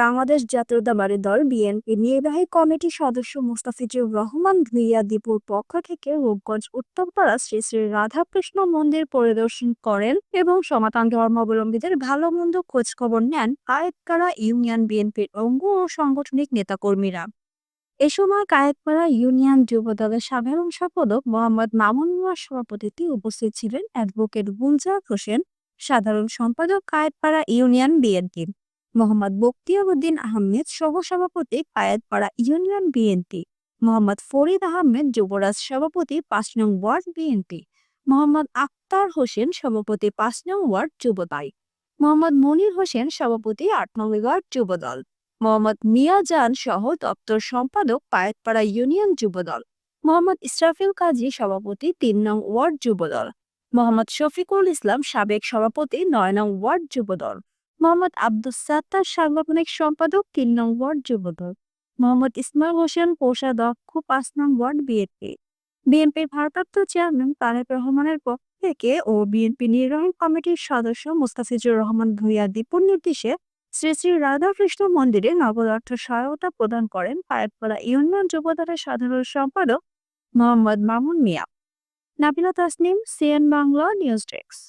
বাংলাদেশ জাতীয়তাবাদী দল বিএনপি নির্বাহী কমিটির সদস্য মুস্তাফিজুর রহমান ভুইয়া দীপুর পক্ষ থেকে রূপগঞ্জ, উত্তরপাড়া শ্রী শ্রী রাধাকৃষ্ণ মন্দির পরিদর্শন করেন এবং সনাতন ধর্মাবলম্বীদের ভালো মন্দ খোঁজখবর নেন কায়েতকারা ইউনিয়ন বিএনপির অঙ্গ ও সাংগঠনিক নেতাকর্মীরা। এ সময় কায়েতপাড়া ইউনিয়ন যুব দলের সাধারণ সম্পাদক মোহাম্মদ মামুন মিয়ার সভাপতিত্বে উপস্থিত ছিলেন অ্যাডভোকেট গুলজার হোসেন, সাধারণ সম্পাদক কায়েতপাড়া ইউনিয়ন বিএনপি। মোহাম্মদ বক্তিয়ার উদ্দিন আহমেদ সহসভাপতি কায়েতপাড়া ইউনিয়ন বিএনপি, মোহাম্মদ ফরিদ আহমেদ যুবরাজ সভাপতি পাঁচ নং ওয়ার্ড বিএনপি, মোহাম্মদ আক্তার হোসেন সভাপতি পাঁচ নং ওয়ার্ড যুবদল মোহাম্মদ মনির হোসেন সভাপতি আট নং ওয়ার্ড যুবদল মোহাম্মদ মিয়াজান সহ দপ্তর সম্পাদক পায়েতপাড়া ইউনিয়ন যুবদল মোহাম্মদ ইসরাফিল কাজী সভাপতি তিন নং ওয়ার্ড যুবদল মোহাম্মদ শফিকুল ইসলাম সাবেক সভাপতি নয় নং ওয়ার্ড যুবদল মোহাম্মদ আব্দুস সাত্তার সাংগঠনিক সম্পাদক তিন নং ওয়ার্ড যুবদল। মোহাম্মদ ইসমাইল হোসেন কোষাধ্যক্ষ, পাঁচ নং ওয়ার্ড বিএনপি। বিএনপির ভারপ্রাপ্ত চেয়ারম্যান তারেক রহমানের পক্ষ থেকে ও বিএনপি নির্বাহী কমিটির সদস্য মুস্তাফিজুর রহমান ভূঁইয়া দীপুর নির্দেশে শ্রী শ্রী রাধাকৃষ্ণ মন্দিরে নগদ অর্থ সহায়তা প্রদান করেন পায়েতপাড়া ইউনিয়ন যুবদলের সাধারণ সম্পাদক Mohammad Mamun Mia. Nabila Tasnim, CN Bangla news desk.